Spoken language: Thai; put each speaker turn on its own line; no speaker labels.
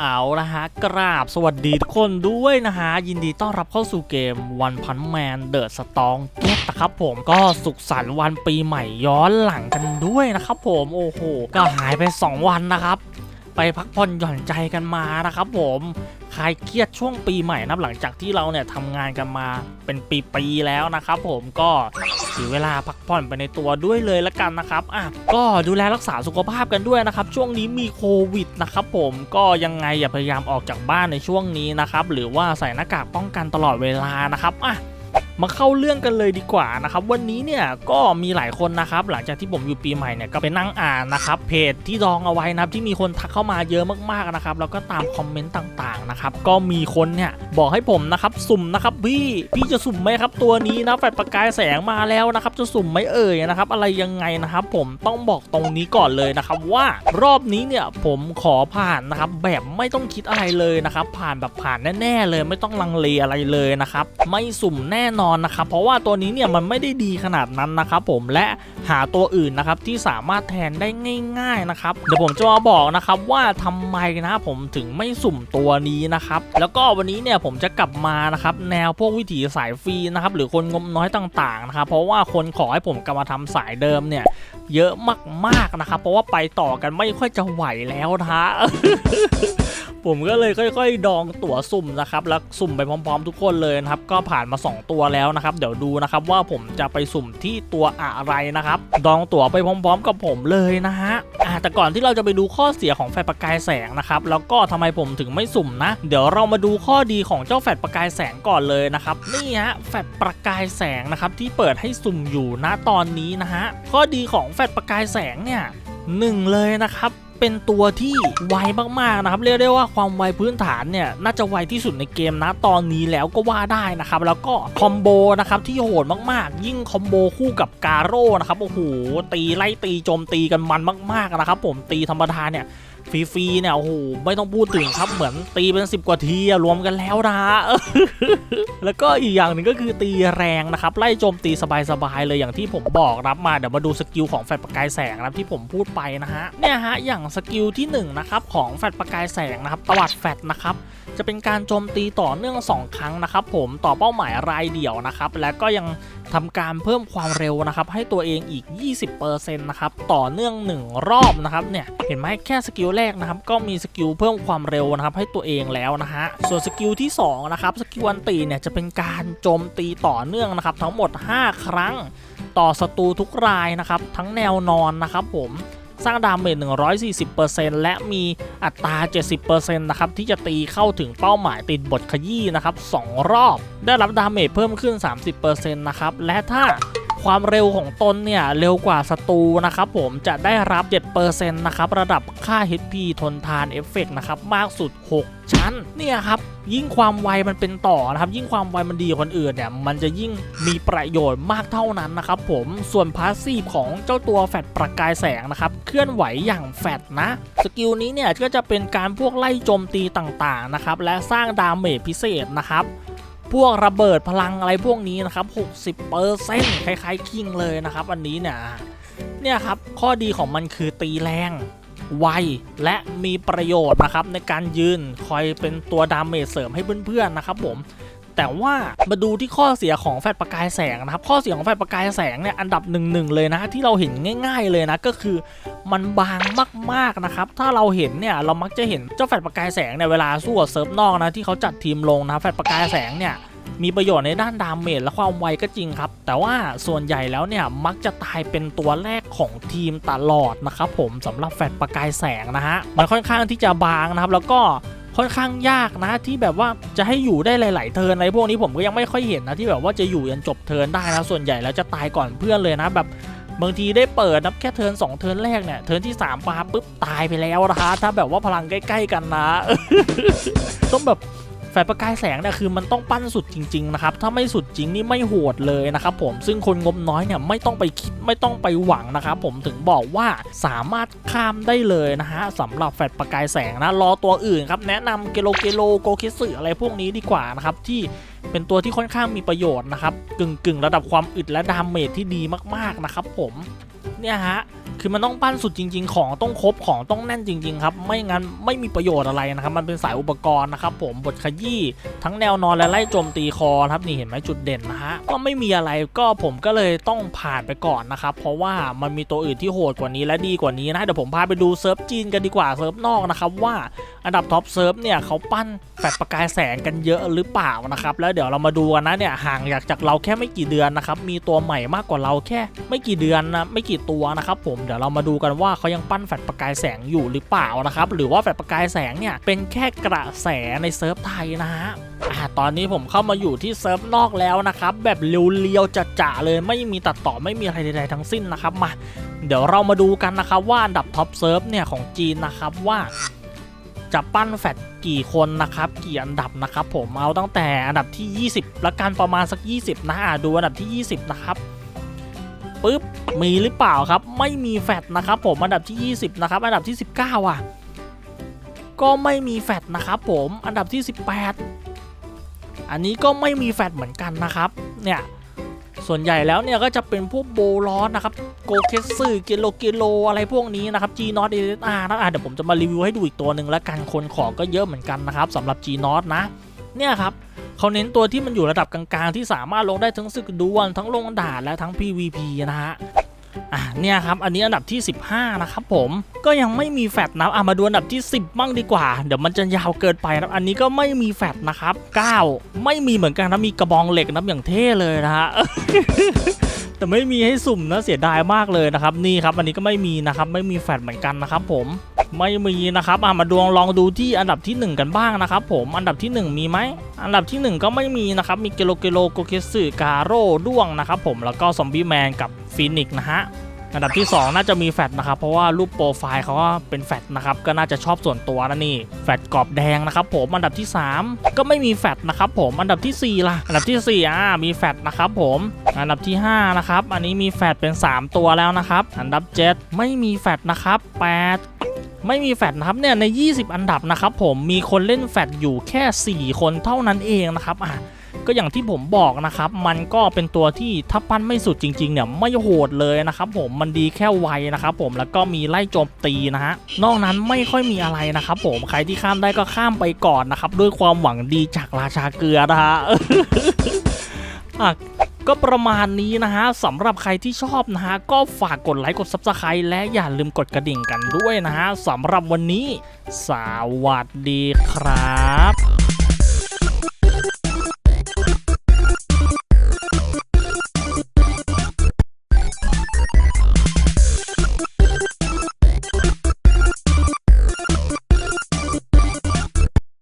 เอาละฮะ กราบสวัสดีทุกคนด้วยนะฮะ ยินดีต้อนรับเข้าสู่เกมวันพันแมนเดอะสตองเก็ตนะครับผมก็สุขสันต์วันปีใหม่ย้อนหลังกันด้วยนะครับผมโอ้โห ก็หายไป 2 วันนะครับ ไปพักผ่อนหย่อนใจกันมานะครับผมคลายเครียดช่วงปีใหม่นับหลังจากที่เราเนี่ยทำงานกันมาเป็นปีๆแล้วนะครับผมก็ถือเวลาพักผ่อนไปในตัวด้วยเลยละกันนะครับอะก็ดูแลรักษาสุขภาพกันด้วยนะครับ ช่วงนี้มีโควิดนะครับผมก็ยังไงอย่าพยายามออกจากบ้านในช่วงนี้นะครับหรือว่าใส่หน้ากากป้องกันตลอดเวลานะครับอะ มาเข้าเรื่องกันเลยดีกว่านะครับวันนี้เนี่ยก็มีหลายคนนะครับหลังจากที่ผมอยู่ปีใหม่เนี่ยก็ไปนั่งอ่านนะครับเพจที่ดองเอาไว้นะครับที่มีคนทักเข้ามาเยอะมากๆนะครับแล้วก็ตามคอมเมนต์ต่างๆนะครับก็มีคนเนี่ยบอกให้ผมนะครับสุ่มนะครับพี่พี่จะสุ่มไหมครับตัวนี้นะแฟลชประกายแสงมาแล้วนะครับจะสุ่มไหมเอ่ยนะครับอะไรยังไงนะครับผมต้องบอกตรงนี้ก่อนเลยนะครับว่ารอบนี้เนี่ยผมขอผ่านนะครับแบบไม่ต้องคิดอะไรเลยนะครับผ่านแบบผ่านแน่ๆเลยไม่ต้องลังเลอะไรเลยนะครับไม่สุ่มแน่นอนนะครับเพราะว่าตัวนี้เนี่ยมันไม่ได้ดีขนาดนั้นนะครับผมและหาตัวอื่นนะครับที่สามารถแทนได้ง่าย ๆนะครับเดี๋ยวผมจะมาบอกนะครับว่าทำไมนะผมถึงไม่สุ่มตัวนี้นะครับแล้วก็วันนี้เนี่ยผมจะกลับมานะครับแนวพวกวิถีสายฟรีนะครับหรือคนงบน้อยต่างๆนะครับเพราะว่าคนขอให้ผมกลับมาทำสายเดิมเนี่ยเยอะมากๆนะครับเพราะว่าไปต่อกันไม่ค่อยจะไหวแล้วนะ ผมก็เลยค่อย ๆ ดองตั๋วสุ่มนะครับแล้วสุ่มไปพร้อม ๆ ทุกคนเลยนะครับก็ผ่านมา 2 ตัวแล้วนะครับเดี๋ยวดูนะครับว่าผมจะไปสุ่มที่ตัวอะไรนะครับดองตั๋วไปพร้อม ๆ กับผมเลยนะฮะแต่ก่อนที่เราจะไปดูข้อเสียของแฟลชประกายแสงนะครับแล้วก็ทำไมผมถึงไม่สุ่มนะ เดี๋ยวเรามาดูข้อดีของเจ้าแฟลชประกายแสงก่อนเลยนะครับนี่ฮะแฟลชประกายแสงนะครับที่เปิดให้สุ่มอยู่ณตอนนี้นะฮะข้อดีของแฟลชประกายแสงเนี่ยหนึ่งเลยนะครับ เป็นตัวที่ไวมากๆนะครับเรียกได้ว่าความไวพื้นฐานเนี่ยน่าจะไวที่สุดในเกมนะตอนนี้แล้วก็ว่าได้นะครับแล้วก็คอมโบนะครับที่โหดมากๆ ยิ่งคอมโบคู่กับกาโร่นะครับโอ้โหตีไล่ตีโจมตีกันมันมากๆนะครับผมตีธรรมดาเนี่ย ฟรีๆเนี่ยโอ้โหไม่ต้องพูดถึงครับเหมือนตีเป็น 10 กว่าทีรวมกันแล้วนะแล้วก็อีกอย่างหนึ่งก็คือตีแรงนะครับไล่โจมตีสบายๆเลยอย่างที่ผมบอกรับมาเดี๋ยวมาดูสกิลของแฟลชประกายแสงนะครับที่ผมพูดไปนะฮะเนี่ยฮะอย่างสกิลที่หนึ่งนะครับของแฟลชประกายแสงนะครับตวัดแฟลชนะครับ จะเป็นการโจมตีต่อเนื่อง 2 ครั้งนะครับผมต่อเป้าหมายรายเดี่ยวนะครับแล้วก็ยังทำการเพิ่มความเร็วนะครับให้ตัวเองอีก 20%นะครับต่อเนื่อง 1 รอบนะครับเนี่ยเห็นไหมแค่สกิลแรกนะครับก็มีสกิลเพิ่มความเร็วนะครับให้ตัวเองแล้วนะฮะส่วนสกิลที่2นะครับสกิลอันตีเนี่ยจะเป็นการโจมตีต่อเนื่องนะครับทั้งหมด 5 ครั้ง ต่อศัตรูทุกรายนะครับทั้งแนวนอนนะครับผม สร้างดาเมจ140%และมีอัตรา70%นะครับที่จะตีเข้าถึงเป้าหมายติดบทขยี้นะครับ2รอบ ได้รับดาเมจเพิ่มขึ้น 30%นะครับและถ้า ความเร็วของตนเนี่ยเร็วกว่าศัตรูนะครับผมจะได้รับ 7%นะครับระดับค่า HP ทนทานเอฟเฟกนะครับมากสุด 6 ชั้นเนี่ยครับยิ่งความไวมันเป็นต่อนะครับยิ่งความไวมันดีกว่าคนอื่นเนี่ยมันจะยิ่งมีประโยชน์มากเท่านั้นนะครับผมส่วนพาสซีฟของเจ้าตัวแฟดประกายแสงนะครับเคลื่อนไหวอย่างแฟดนะ สกิลนี้เนี่ยก็จะเป็นการพวกไล่โจมตีต่างๆนะครับและสร้างดาเมจพิเศษนะครับ พวกระเบิดพลังอะไรพวกนี้นะครับ 60%คล้ายๆคิงเลยนะครับอันนี้เนี่ยเนี่ยครับข้อดีของมันคือตีแรงไวและมีประโยชน์นะครับในการยืนคอยเป็นตัวดาเมจเสริมให้เพื่อนๆนะครับผม แต่ว่ามาดูที่ข้อเสียของแฟลชประกายแสงนะครับ ข้อเสียของแฟลชประกายแสงเนี่ยอันดับหนึ่งๆเลยนะที่เราเห็นง่าย ๆเลยนะก็คือมันบางมากๆนะครับถ้าเราเห็นเนี่ยเรามักจะเห็นเจ้าแฟลชประกายแสงเนี่ยเวลาสู้กับเซิร์ฟนอกนะที่เขาจัดทีมลงนะแฟลชประกายแสงเนี่ยมีประโยชน์ในด้านดาเมจและความไวก็จริงครับ แต่ว่าส่วนใหญ่แล้วเนี่ยมักจะตายเป็นตัวแรกของทีมตลอดนะครับผมสำหรับแฟลชประกายแสงนะฮะมันค่อนข้างที่จะบางนะครับแล้วก็ ค่อนข้างยากนะที่แบบว่าจะให้อยู่ได้หลาย ๆ เทิร์นอะไรพวกนี้ผมก็ยังไม่ค่อยเห็นนะที่แบบว่าจะอยู่ยันจบเทิร์นได้นะส่วนใหญ่แล้วจะตายก่อนเพื่อนเลยนะแบบบางทีได้เปิดนับแค่เทิร์น2เทิร์นแรกเนี่ยเทิร์นที่3ปาปุ๊บตายไปแล้วนะคะถ้าแบบว่าพลังใกล้ ๆ กันนะต้องแบบ แฟลประกายแสงเนี่ยคือมันต้องปั้นสุดจริงๆนะครับถ้าไม่สุดจริงนี่ไม่โหดเลยนะครับผมซึ่งคนงบน้อยเนี่ยไม่ต้องไปคิดไม่ต้องไปหวังนะครับผมถึงบอกว่าสามารถข้ามได้เลยนะฮะสำหรับแฟลประกายแสงนะรอตัวอื่นครับแนะนำเกโลเกโลโกคิสึอะไรพวกนี้ดีกว่านะครับที่เป็นตัวที่ค่อนข้างมีประโยชน์นะครับกึ่งกึ่งๆระดับความอึดและดาเมจที่ดีมากๆนะครับผมเนี่ยฮะ คือมันต้องปั้นสุดจริง ๆ ของต้องครบของต้องแน่นจริง ๆ ครับ ไม่งั้นไม่มีประโยชน์อะไรนะครับ มันเป็นสายอุปกรณ์นะครับผมบทขยี้ทั้งแนวนอนและไล่โจมตีคอครับนี่เห็นไหมจุดเด่นนะฮะก็ไม่มีอะไรก็ผมก็เลยต้องผ่านไปก่อนนะครับเพราะว่ามันมีตัวอื่นที่โหดกว่านี้และดีกว่านี้นะเดี๋ยวผมพาไปดูเซิร์ฟจีนกันดีกว่าเซิร์ฟนอกนะครับว่าอันดับท็อปเซิร์ฟเนี่ยเขาปั้นแฟลชประกายแสงกันเยอะหรือเปล่านะครับแล้วเดี๋ยวเรามาดูกันนะเนี่ยห่างจากเราแค่ไม่กี่เดือนนะครับมีตัวใหม่มากกว่าเราแค่ไม่กี่เดือนนะไม่กี่ตัวนะครับผมเดี๋ยวเรามาดูกันว่าเขายังปั้นแฟลชประกายแสงอยู่หรือเปล่านะครับ หรือว่าแฟลชประกายแสงเนี่ยเป็นแค่กระแสในเซิร์ฟไทยนะฮะตอนนี้ผมเข้ามาอยู่ที่เซิร์ฟนอกแล้วนะครับ แบบเรียวๆจะๆเลยไม่มีตัดต่อไม่มีอะไรใดๆทั้งสิ้นนะครับมาเดี๋ยวเรามาดูกันนะครับว่าอันดับท็อปเซิร์ฟเนี่ยของจีนนะครับว่าจะปั้นแฟดกี่คนนะครับกี่อันดับนะครับผมเอาตั้งแต่อันดับที่ 20 ละกันประมาณสัก 20 นะอะดูอันดับที่ 20 นะครับ ปึ๊บมีหรือเปล่าครับ ไม่มีแฟดนะครับผมอันดับที่ 20 นะครับ อันดับที่ 19 อะ ก็ไม่มีแฟดนะครับผมอันดับที่ 18 อันนี้ก็ไม่มีแฟดเหมือนกันนะครับ เนี่ยส่วนใหญ่แล้วเนี่ยก็จะเป็นพวกโบลอนนะครับโกเคสึเกโลเกโลอะไรพวกนี้นะครับ G Not A R นะอะเดี๋ยวผมจะมารีวิวให้ดูอีกตัวหนึ่งแล้วกันคนของก็เยอะเหมือนกันนะครับสำหรับ G Not นะ เนี่ยครับ เขาเน้นตัวที่มันอยู่ระดับกลางๆ ที่สามารถลงได้ทั้งศึกดวลทั้งลงด่านและทั้ง PVP นะฮะอะเนี่ยครับ อันนี้อันดับที่ 15 นะครับผมก็ยังไม่มีแฟตนะอะมาดูอันดับที่ 10บ้างดีกว่า เดี๋ยวมันจะยาวเกินไปนะอันนี้ก็ไม่มีแฟตนะครับ 9 ไม่มีเหมือนกันนะมีกระบองเหล็กนะอย่างเท่เลยนะฮะแต่ไม่มีให้สุ่มนะเสียดายมากเลยนะครับ นี่ครับ อันนี้ก็ไม่มีนะครับ ไม่มีแฟตเหมือนกันนะครับผม ไม่มีนะครับอะมาดวงลองดูที่อันดับที่ 1 กันบ้างนะครับ ผมอันดับที่ 1 มีไหมอันดับที่ 1 ก็ไม่มีนะครับมีเกโลเกโลโกเคสึกาโร่ด้วงนะครับผมแล้วก็ซอมบี้แมนกับฟีนิกซ์นะฮะอันดับที่ 2 น่าจะมีแฟตนะครับ เพราะว่ารูปโปรไฟล์เขาก็เป็นแฟตนะครับก็น่าจะชอบส่วนตัวนะนี่แฟตกรอบแดงนะครับผมอันดับที่ 3 ก็ไม่มีแฟตนะครับผมอันดับทีสี่4ล่ะอันดับทีสี่4อ่ามีแฟตนะครับผมอันดับที่5นะครับอันนี้มีแฟตเป็น 3 ตัวแล้วนะครับ อันดับ 7 ไม่มีแฟตนะครับ 8 ไม่มีแฟตนะครับเนี่ยใน 20 อันดับนะครับผมมีคนเล่นแฟตอยู่แค่ 4 คนเท่านั้นเองนะครับอะก็อย่างที่ผมบอกนะครับ มันก็เป็นตัวที่ถ้าปั้นไม่สุดจริงๆเนี่ยไม่โหดเลยนะครับผมมันดีแค่ไวนะครับผมแล้วก็มีไล่โจมตีนะฮะนอกนั้นไม่ค่อยมีอะไรนะครับผมใครที่ข้ามได้ก็ข้ามไปก่อนนะครับ ด้วยความหวังดีจากราชาเกลือนะฮะอะ ก็ประมาณนี้นะฮะสำหรับใครที่ชอบนะฮะก็ฝากกดไลค์กด Subscribe และอย่าลืมกดกระดิ่งกันด้วยนะฮะสำหรับวันนี้ สวัสดีครับ